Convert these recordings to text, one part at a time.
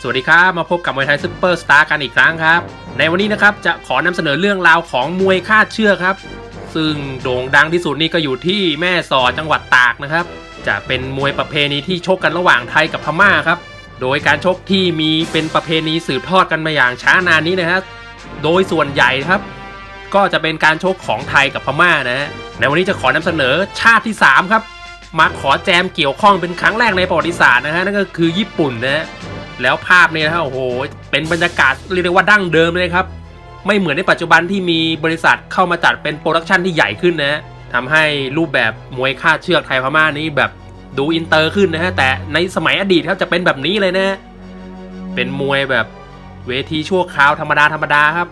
สวัสดีครับ มาพบกับมวยไทยซุปเปอร์สตาร์กันอีกครั้งครับ ในวันนี้นะครับจะขอนำเสนอเรื่องราวของมวยคาดเชือกครับ ซึ่งโด่งดังที่สุดนี่ก็อยู่ที่แม่สอดจังหวัดตากนะครับ จะเป็นมวยประเพณีที่ชกกันระหว่างไทยกับพม่าครับ โดยการชกที่มีเป็นประเพณีสืบทอดกันมาอย่างช้านานนี้นะครับ โดยส่วนใหญ่ครับ ก็จะเป็นการชกของไทยกับพม่านะฮะในวันนี้จะขอนำเสนอชาติที่ 3 ครับมาขอแจมเกี่ยวข้องเป็นครั้งแรกในประวัติศาสตร์นะฮะนั่นก็คือญี่ปุ่นนะฮะ แล้วภาพเนี่ยนะฮะโอ้โห เป็นบรรยากาศเรียกได้ว่าดั้งเดิมเลยครับ ไม่เหมือนในปัจจุบันที่มีบริษัทเข้ามาจัดเป็นโปรดักชันที่ใหญ่ขึ้นนะทำให้รูปแบบมวยค่าดเชือกไทยพม่านี้แบบดูอินเตอร์ขึ้นนะฮะ แต่ในสมัยอดีตครับจะเป็นแบบนี้เลยนะฮะเป็นมวยแบบเวทีชั่วคราวธรรมดาธรรมดาครับ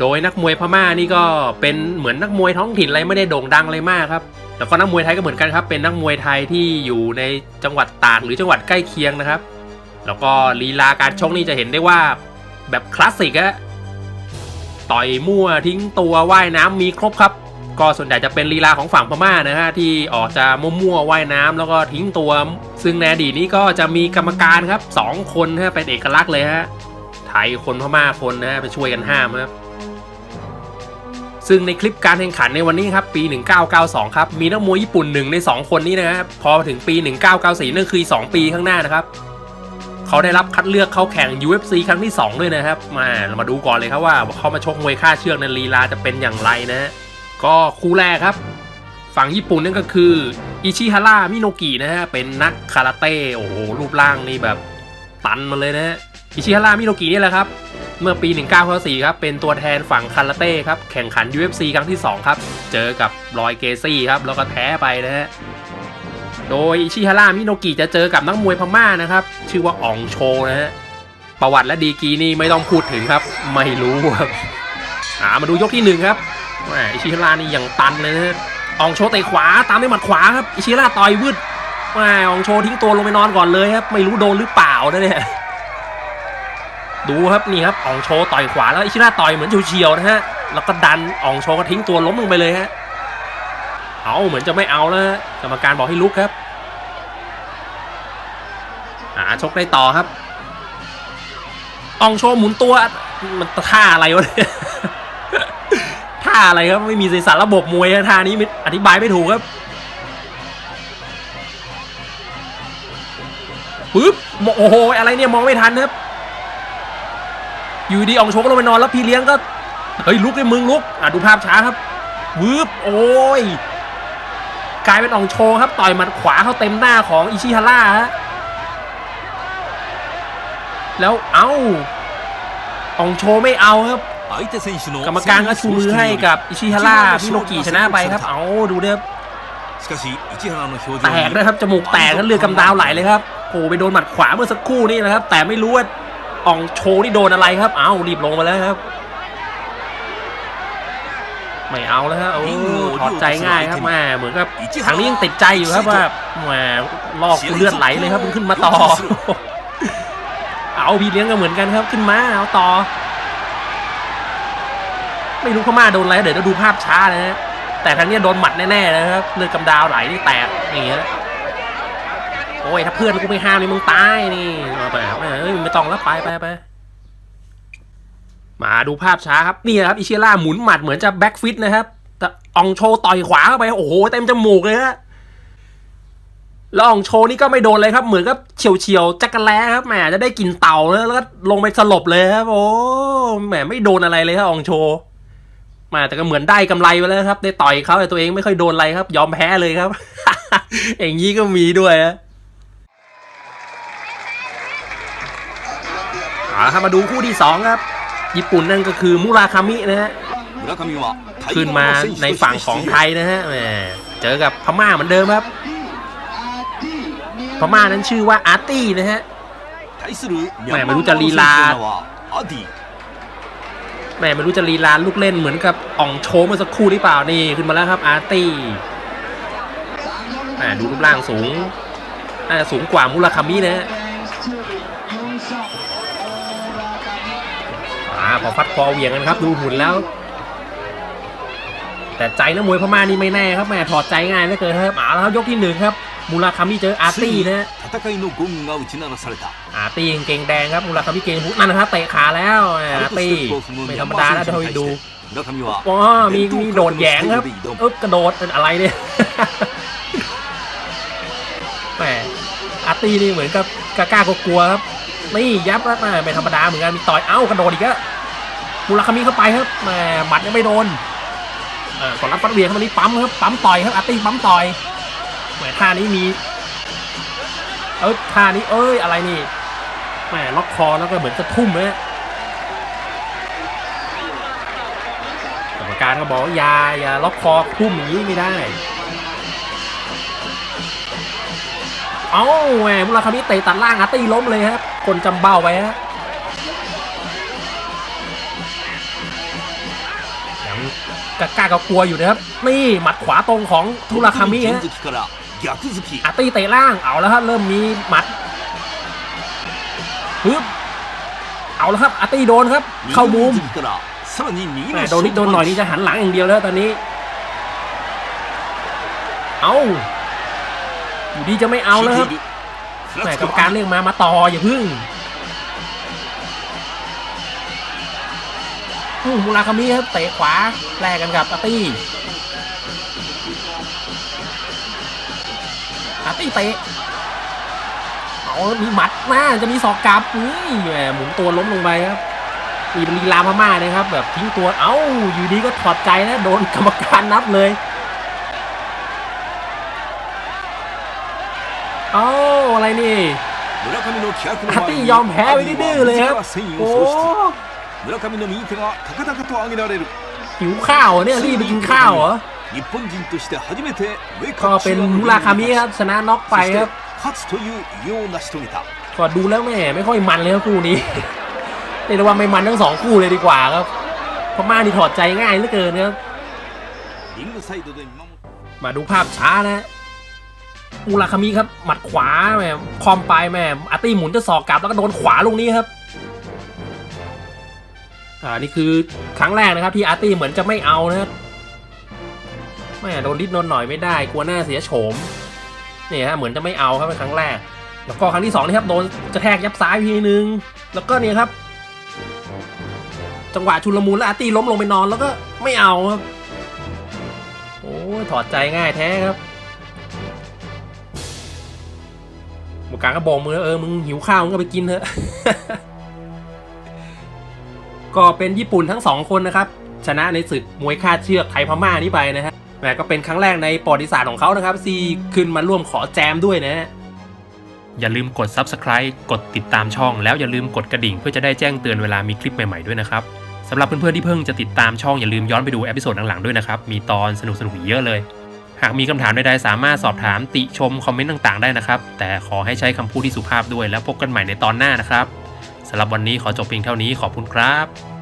โดยนักมวยพม่านี่ก็เป็นเหมือนนักมวยท้องถิ่นอะไรไม่ได้โด่งดังอะไรมากครับแล้วก็นักมวยไทยก็เหมือนกันครับ เป็นนักมวยไทยที่อยู่ในจังหวัดตากหรือจังหวัดใกล้เคียงนะครับ แล้วก็ลีลาการชกนี่จะเห็นได้ว่าแบบคลาสสิกอะต่อยมั่วทิ้งตัวว่ายน้ำมีครบครับ ก็ส่วนใหญ่จะเป็นลีลาของฝั่งพม่านะฮะที่ออกจะมั่วๆว่ายน้ำแล้วก็ทิ้งตัว ซึ่งในอดีตนี้ก็จะมีกรรมการครับสองคนฮะเป็นเอกลักษณ์เลยฮะไทยคนพม่าคนนะฮะไปช่วยกันห้ามครับซึ่งในคลิปการแข่งขันในวันนี้ครับปี 1992 ครับ มีนักมวยญี่ปุ่นหนึ่งใน 2 คนนี้นะครับพอถึงปี 1994 นั่นคือ 2 ปีข้างหน้านะครับ เขาได้รับคัดเลือกเข้าแข่ง UFC ครั้งที่ 2 ด้วยนะครับ มาเรามาดูก่อนเลยครับว่าเขามาชกมวยค่าเชือกในลีลาจะเป็นอย่างไรนะ ก็คู่แรกครับ ฝั่งญี่ปุ่นนั่นก็คืออิชิฮาระมิโนกินะฮะเป็นนักคาราเต้โอ้โหรูปร่างนี่แบบตันมาเลยนะฮะอิชิฮาระมิโนกินี่แหละครับ เมื่อปี 1994ครับเป็นตัวแทนฝั่งคาราเต้ครับแข่งขัน UFC ครั้งที่ 2 ครับ เจอกับรอยเกซี่ครับแล้วก็แพ้ไปนะฮะ โดยอิชิฮาระมิโนกิจะเจอกับนักมวยพม่านะครับ ชื่อว่าอองโชนะฮะประวัติและดีกรีนี่ไม่ต้องพูดถึงครับ ไม่รู้ครับอ่ามาดูยกที่หนึ่งครับแหมอิชิฮาระนี่ยังตันเลยนะอองโชเตะขวาตามด้วยหมัดขวาครับอิชิฮาระต่อยวืดแหมอองโชทิ้งตัวลงไปนอนก่อนเลยครับ ไม่รู้โดนหรือเปล่านะเนี่ยดูครับนี่ครับอองโชต่อยขวาแล้วอิชิระต่อยเหมือนเฉียวๆนะฮะ แล้วก็ดันอองโชก็ทิ้งตัวล้มลงไปเลยฮะ เอาเหมือนจะไม่เอาแล้วกรรมการบอกให้ลุกครับอ่าชกได้ต่อครับอองโชว์หมุนตัวมันท่าอะไรวะเนี่ยท่าอะไรครับไม่มีสารระบบมวยท่านี้อธิบายไม่ถูกครับปึ๊บโอ้โหอะไรเนี่ยมองไม่ทันครับ อยู่ดีอองโชกลงไปนอนแล้วพี่เลี้ยงก็เฮ้ยลุกเลยมึงลุกอะดูภาพช้าครับวืบโอ้ย กลายเป็นอองโชครับต่อยหมัดขวาเข้าเต็มหน้าของอิชิฮาร่าฮะแล้วเอ้าอองโชไม่เอาครับกรรมการก็ชูมือให้กับอิชิฮาร่าพิโนกิชนะไปครับ เอาดูเด้แตกนะครับจมูกแตกแล้วเลือดกำดาวไหลเลยครับโอ้ไปโดนหมัดขวาเมื่อสักครู่นี่นะครับ แต่ไม่รู้ว่าอองโชนี่โดนอะไรครับ เอารีบลงมาแล้วครับ ไม่เอาแล้วฮะโอ้ถอดใจง่ายครับแม่เหมือนกับทางนี้ยังติดใจอยู่ครับว่าแหมลอกกูเลือดไหลเลยครับมึงขึ้นมาต่อ เอาพี่เลี้ยงก็เหมือนกันครับขึ้นมาเอาต่อ ไม่รู้พม่าโดนอะไรเดี๋ยวเราดูภาพช้านะฮะแต่ทางเนี้ยโดนหมัดแน่ๆนะครับเลือดกำดาวไหลนี่แตกอย่างเงี้ยโอ้ยถ้าเพื่อนกูไม่ห้ามนี่มึงตายนี่เอาไปเอาไปเอ้ยไม่ต้องแล้วไปไปไป มาดูภาพช้าครับ นี่นะครับอิเชียร่าหมุนหมัดเหมือนจะแบ็กฟิตนะครับ แต่อองโชต่อยขวาเข้าไป โอ้โห เต็มจมูกเลยฮะแล้วอองโชนี่ก็ไม่โดนเลยครับ เหมือนกับเฉียวเฉียวจักรแล้ครับแหมจะได้กินเต่าแล้วแล้วก็ลงไปสลบเลยครับโอ้แหมไม่โดนอะไรเลยครับอองโชมาแต่ก็เหมือนได้กำไรไปแล้วครับ ได้ต่อยเขาแต่ตัวเองไม่ค่อยโดนอะไรครับ ยอมแพ้เลยครับ อย่างนี้ก็มีด้วยฮะเอาละครับมาดูคู่ที่สองครับ ญี่ปุ่นนั่นก็คือมุราคามินะฮะขึ้นมาในฝั่งของไทยนะฮะแหมเจอกับพม่าเหมือนเดิมครับ พม่านั้นชื่อว่าอาร์ตี้นะฮะแหมไม่รู้จะลีลาแหมไม่รู้จะลีลาลูกเล่นเหมือนกับอ่องโชเมื่อสักครู่หรือเปล่านี่ขึ้นมาแล้วครับอาร์ตี้แหมดูรูปร่างสูงน่าจะสูงกว่ามุราคามินะฮะ พอฟัดพอเวี่ยงกันครับ ดูหุ่นแล้ว แต่ใจนักมวยพม่านี่ไม่แน่ครับแม่ถอดใจง่ายเหลือเกินครับหมาแล้วยกที่หนึ่งครับมูราคามิเจออาร์ตี้นะฮะอาร์ตี้เก่งแดงครับมูราคามิเก่งหุนั่นนะครับเตะขาแล้วอาร์ตี้ไม่ธรรมดานะเดี๋ยดูอ๋อมีมีโดดแยงครับอึ๊บกระโดดเป็นอะไรเนี่ยแหมอาร์ตี้นี่เหมือนกับกล้ากลัวครับนี่ยับแล้วไม่ธรรมดาเหมือนกันมีต่อยเอ้ากระโดดอีกแล้ว มูราคามิเข้าไปครับแหมหมัดยังไม่โดนเอ่อก่อนรับฟัดเหวียงเข้ามานี่ปั๊มครับปั๊มต่อยครับอาร์ตี้ปั๊มต่อยแหมท่านี้มีเอ้ยท่านี้เอ้ยอะไรนี่แหมล็อกคอแล้วก็เหมือนจะทุ่มนะกรรมการก็บอกว่าอย่าอย่าล็อกคอทุ่มอย่างนี้ไม่ได้เอ้าแหมมุราคามิเตะตัดล่างอาร์ตี้ล้มเลยครับคนจำเบ้าไว้ฮะ กากากกลัวอยู่นะครับ นี่หมัดขวาตรงของทุราคามิฮะอาตี้เตะล่างเอาแล้วครับเริ่มมีหมัดปึ๊บเอาแล้วครับอาตี้โดนครับ เข้ามุมโดนนิดโดนหน่อยนี่จะหันหลังอย่างเดียวแล้วตอนนี้ เอาอยู่ดีจะไม่เอาแล้วครับแต่กรรมการเรียกมามาต่ออย่าพึ่ง มูราคามิครับเตะขวาแลกกันกับอาตี้อาตี้เตะเอามีหมัดหน้าจะมีศอกกลับนี่แหมหมุนตัวล้มลงไปครับมีมีลาพม่านะครับ แบบทิ้งตัวเอ้าอยู่ดีก็ถอดใจนะโดนกรรมการนับเลยเอ้าอะไรนี่อาตี้ยอมแพ้ไปดื้อเลยครับโอ้ 村上の右手が高々と上げられる หิวข้าวเหรอเนี่ยรีบไปกินข้าวเหรอ 日本人として初めてウェイ ก็ カップ เป็น シワの มูราคามิครับชนะน็อกไป そし ค て รับ 勝つという偉業を成し遂げた ก็ดูแล้วแม่ไม่ค่อยมันเลยครับคู่นี้ เรียกได้ว่าไม่มันทั้งสองคู่เลยดีกว่าครับพม่านี่ถอดใจง่ายเหลือเกินครับ リングサイドで見守っ มาดูภาพช้านะมูราคามิครับ หมัดขวาแม่คอมไปแม่อาร์ตี้หมุนจะสอกกลับแล้วก็โดนขวาลงนี้ครับ อ่านี่คือครั้งแรกนะครับที่อาร์ตี้เหมือนจะไม่เอานะครับแม่โดนดิดโดนหน่อยไม่ได้กลัวหน้าเสียโฉมเนี่ยฮะเหมือนจะไม่เอาครับเป็นครั้งแรก แล้วก็ครั้งที่สองนี่ครับโดนกระแทกยับซ้ายทีนึง แล้วก็เนี่ยครับ จังหวะชุลมุนแล้วอาร์ตี้ล้มลงไปนอนแล้วก็ไม่เอาครับโอ้ยถอดใจง่ายแท้ครับหมูกลางก็บอกมือเออมึงหิวข้าวมึงก็ไปกินเถอะ ก็เป็นญี่ปุ่นทั้งสองคนนะครับ ชนะในศึกมวยคาดเชือกไทยพม่านี้ไปนะฮะแหมก็เป็นครั้งแรกในประวัติศาสตร์ของเขานะครับที่ขึ้นมาร่วมขอแจมด้วยนะฮะอย่าลืมกด Subscribe กดติดตามช่อง แล้วอย่าลืมกดกระดิ่งเพื่อจะได้แจ้งเตือนเวลามีคลิปใหม่ๆด้วยนะครับสำหรับเพื่อนๆที่เพิ่งจะติดตามช่องอย่าลืมย้อนไปดูเอพิโซดหลังๆด้วยนะครับ มีตอนสนุกๆเยอะเลย หากมีคำถามใดๆสามารถสอบถามติชมคอมเมนต์ต่างๆได้นะครับ แต่ขอให้ใช้คำพูดที่สุภาพด้วยแล้วพบกันใหม่ในตอนหน้านะครับำหรับวันนี้ขอจบเพียงเท่านี้ขอบคุณครับ